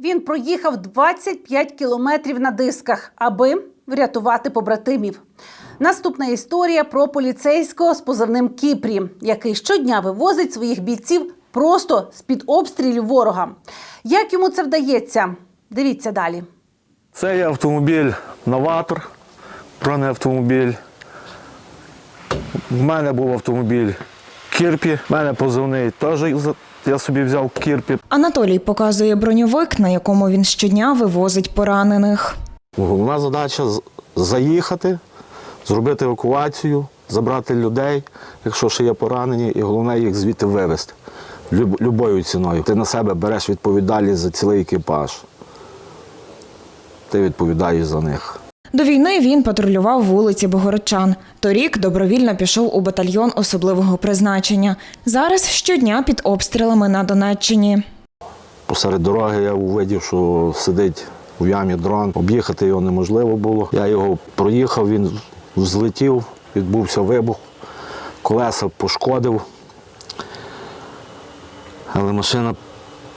Він проїхав 25 кілометрів на дисках, аби врятувати побратимів. Наступна історія про поліцейського з позивним Кіпрі, який щодня вивозить своїх бійців просто з-під обстрілів ворога. Як йому це вдається? Дивіться далі. Це є автомобіль новатор, бронеавтомобіль. У мене був автомобіль Кірпі. У мене позивний теж я собі взяв Кірпі. Анатолій показує броньовик, на якому він щодня вивозить поранених. Головна задача заїхати, зробити евакуацію, забрати людей, якщо ще є поранені, і головне їх звідти вивезти любою ціною. Ти на себе береш відповідальність за цілий екіпаж. Ти відповідаєш за них. До війни він патрулював вулиці Богородчан. Торік добровільно пішов у батальйон особливого призначення. Зараз щодня під обстрілами на Донеччині. Посеред дороги я увидів, що сидить у ямі дрон. Об'їхати його неможливо було. Я його проїхав, він взлетів, відбувся вибух, колеса пошкодив. Але машина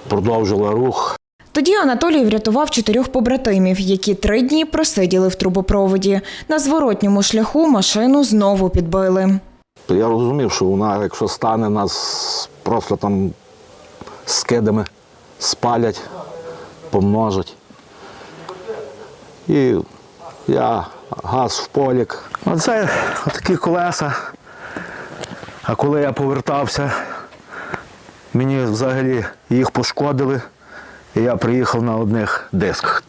продовжила рух. Тоді Анатолій врятував чотирьох побратимів, які три дні просиділи в трубопроводі. На зворотньому шляху машину знову підбили. Я розумів, що вона, якщо стане, нас просто там скидами спалять, помножать. І я газ в полік. Оце такі колеса. А коли я повертався, мені взагалі їх пошкодили, я приїхав на одних дисках.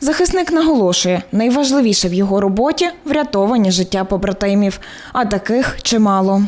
Захисник наголошує, найважливіше в його роботі врятовані життя побратимів, а таких чимало.